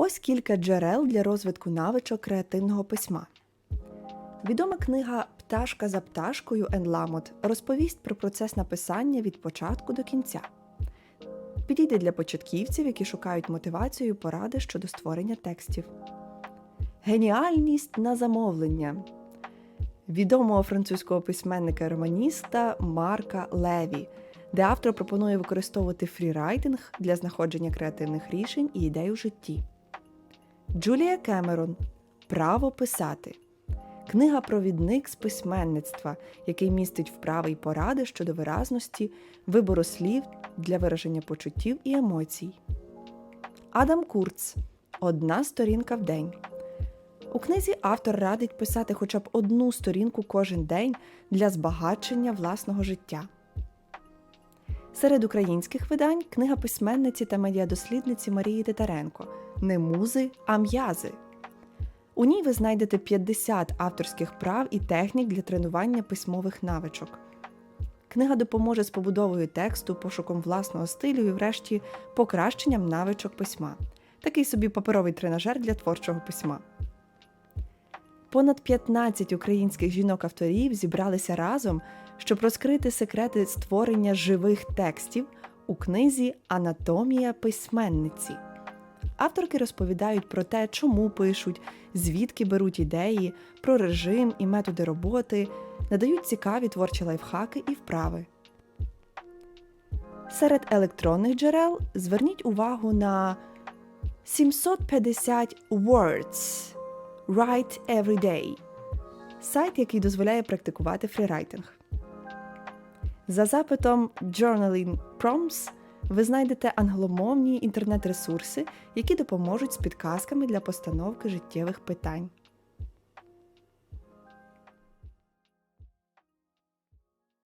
Ось кілька джерел для розвитку навичок креативного письма. Відома книга Пташка за пташкою Ен Ламот розповість про процес написання від початку до кінця. Підійде для початківців, які шукають мотивацію і поради щодо створення текстів. Геніальність на замовлення відомого французького письменника романіста Марка Леві, де автор пропонує використовувати фрірайтинг для знаходження креативних рішень і ідей у житті. Джулія Кемерон Право писати. Книга Провідник з письменництва, який містить вправи й поради щодо виразності, вибору слів для вираження почуттів і емоцій. Адам Курц Одна сторінка в день. У книзі автор радить писати хоча б одну сторінку кожен день для збагачення власного життя. Серед українських видань книга письменниці та медіадослідниці Марії Титаренко Не музи, а м'язи. У ній ви знайдете 50 авторських прав і технік для тренування письмових навичок. Книга допоможе з побудовою тексту, пошуком власного стилю і, врешті, покращенням навичок письма. Такий собі паперовий тренажер для творчого письма. Понад 15 українських жінок-авторів зібралися разом, щоб розкрити секрети створення живих текстів у книзі Анатомія письменниці. Авторки розповідають про те, чому пишуть, звідки беруть ідеї, про режим і методи роботи, надають цікаві творчі лайфхаки і вправи. Серед електронних джерел зверніть увагу на 750 words Write Every Day сайт, який дозволяє практикувати фрірайтинг. За запитом Journaling Prompts ви знайдете англомовні інтернет-ресурси, які допоможуть з підказками для постановки життєвих питань.